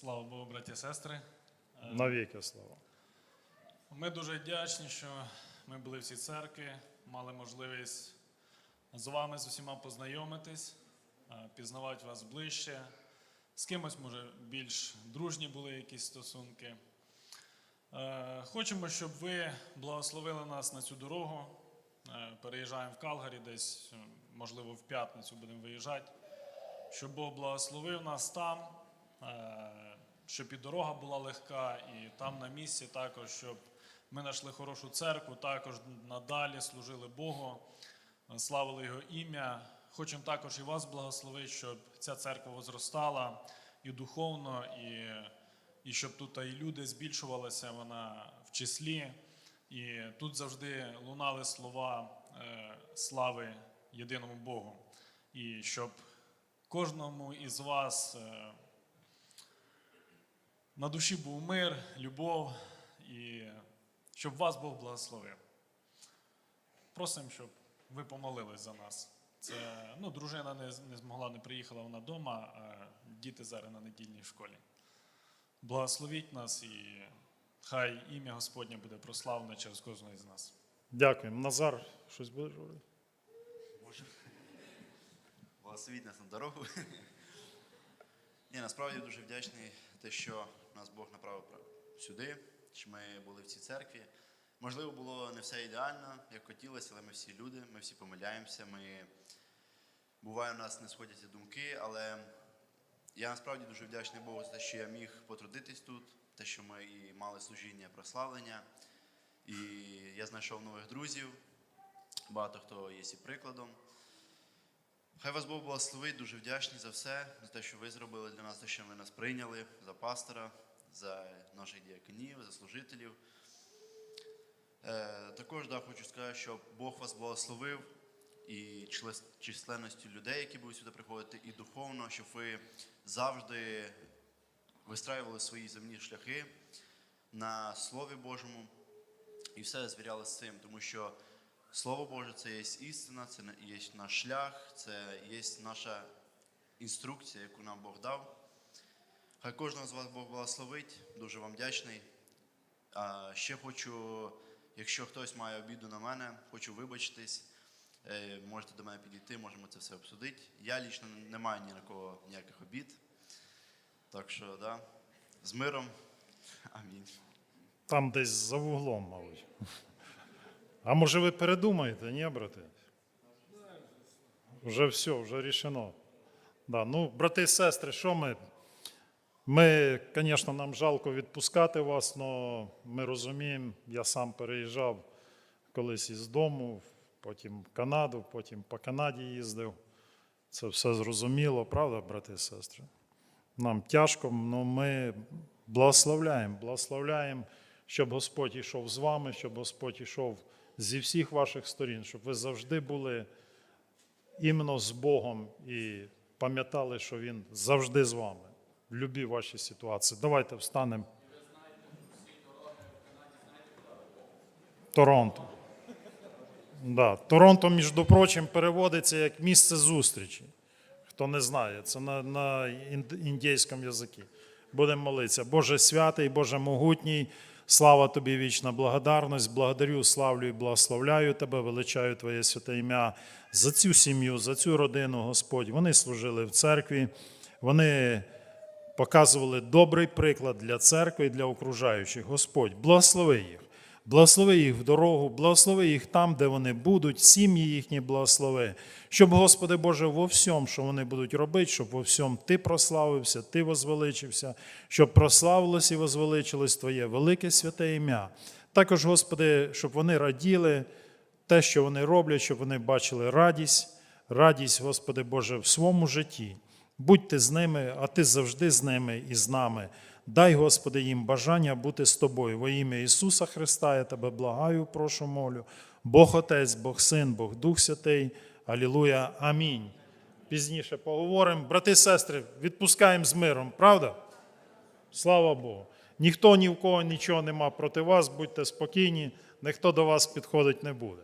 Слава Богу, браті і сестри. Е, Навіки слава. Ми дуже вдячні, що ми були в цій церкві, мали можливість з вами з усіма познайомитись, е, пізнавати вас ближче. З кимось, може, більш дружні були якісь стосунки. Е, Хочемо, щоб ви благословили нас на цю дорогу. Переїжджаємо в Калгарі, десь, можливо, в п'ятницю будемо виїжджати. Щоб Бог благословив нас там, щоб і дорога була легка, і там на місці також, щоб ми знайшли хорошу церкву, також надалі служили Богу, славили Його ім'я. Хочемо також і вас благословити, щоб ця церква возростала і духовно, і, і щоб тут і люди збільшувалися вона в числі. І тут завжди лунали слова е, слави єдиному Богу. І щоб кожному із вас е, на душі був мир, любов і щоб вас Бог благословив. Просимо, щоб ви помолились за нас. Це, ну, дружина не, не змогла, не приїхала вона вдома, а діти зараз на недільній школі. Благословіть нас і хай ім'я Господнє буде прославлене через кожного із нас. Дякуємо. Назар, щось будеш говорити? Може. Благословіть нас на дорогу. Ні, насправді дуже вдячний те, що нас Бог направив сюди, що ми були в цій церкві. Можливо, було не все ідеально, як хотілося, але ми всі люди, ми всі помиляємося. Ми... Буває, у нас не сходяться думки, але я насправді дуже вдячний Богу за те, що я міг потрудитись тут, те, що ми і мали служіння прославлення. І я знайшов нових друзів, багато хто є і прикладом. Хай вас Бог благословить, дуже вдячні за все, за те, що ви зробили для нас, те, що ви нас прийняли, за пастора, за наших діяконів, за служителів. Е, також да, хочу сказати, що Бог вас благословив і численністю людей, які будуть сюди приходити, і духовно, щоб ви завжди вистраювали свої земні шляхи на Слові Божому і все звіряли з цим, тому що Слово Боже це є істина, це є наш шлях, це є наша інструкція, яку нам Бог дав. Хай кожного з вас Бог благословить, дуже вам вдячний. А ще хочу, якщо хтось має обіду на мене, хочу вибачитись. Е, Можете до мене підійти, можемо це все обсудити. Я лічно не маю ні на кого ніяких обід. Так що, да, з миром. Амінь. Там десь за вуглом, мабуть. А може ви передумаєте, ні, брати? Вже все, вже рішено. Да, ну, брати і сестри, що ми? Ми, звісно, нам жалко відпускати вас, але ми розуміємо, я сам переїжджав колись із дому, потім в Канаду, потім по Канаді їздив. Це все зрозуміло, правда, брати і сестри? Нам тяжко, але ми благословляємо, благословляємо, щоб Господь йшов з вами, щоб Господь йшов зі всіх ваших сторін, щоб ви завжди були іменно з Богом і пам'ятали, що Він завжди з вами в будь-якій вашій ситуації. Давайте встанемо. Торонто. Да. Торонто, між прочим, переводиться як місце зустрічі. Хто не знає, це на, на індійському язикі. Будемо молитися. Боже святий, Боже могутній, слава тобі, вічна благодарність. Благодарю, славлю і благословляю тебе, величаю Твоє святе ім'я за цю сім'ю, за цю родину, Господь. Вони служили в церкві, вони показували добрий приклад для церкви і для окружаючих. Господь, благослови їх. Благослови їх в дорогу, благослови їх там, де вони будуть, сім'ї їхні благослови. Щоб, Господи Боже, во всьому, що вони будуть робити, щоб во всьому Ти прославився, Ти возвеличився, щоб прославилось і возвеличилось Твоє велике святе ім'я. Також, Господи, щоб вони раділи те, що вони роблять, щоб вони бачили радість, радість, Господи Боже, в своєму житті. Будьте з ними, а Ти завжди з ними і з нами. Дай, Господи, їм бажання бути з тобою. Во ім'я Ісуса Христа я тебе благаю, прошу, молю. Бог Отець, Бог Син, Бог Дух Святий. Алілуя. Амінь. Пізніше поговоримо. Брати і сестри, відпускаємо з миром, правда? Слава Богу. Ніхто ні в кого нічого нема проти вас, будьте спокійні, ніхто до вас підходить не буде.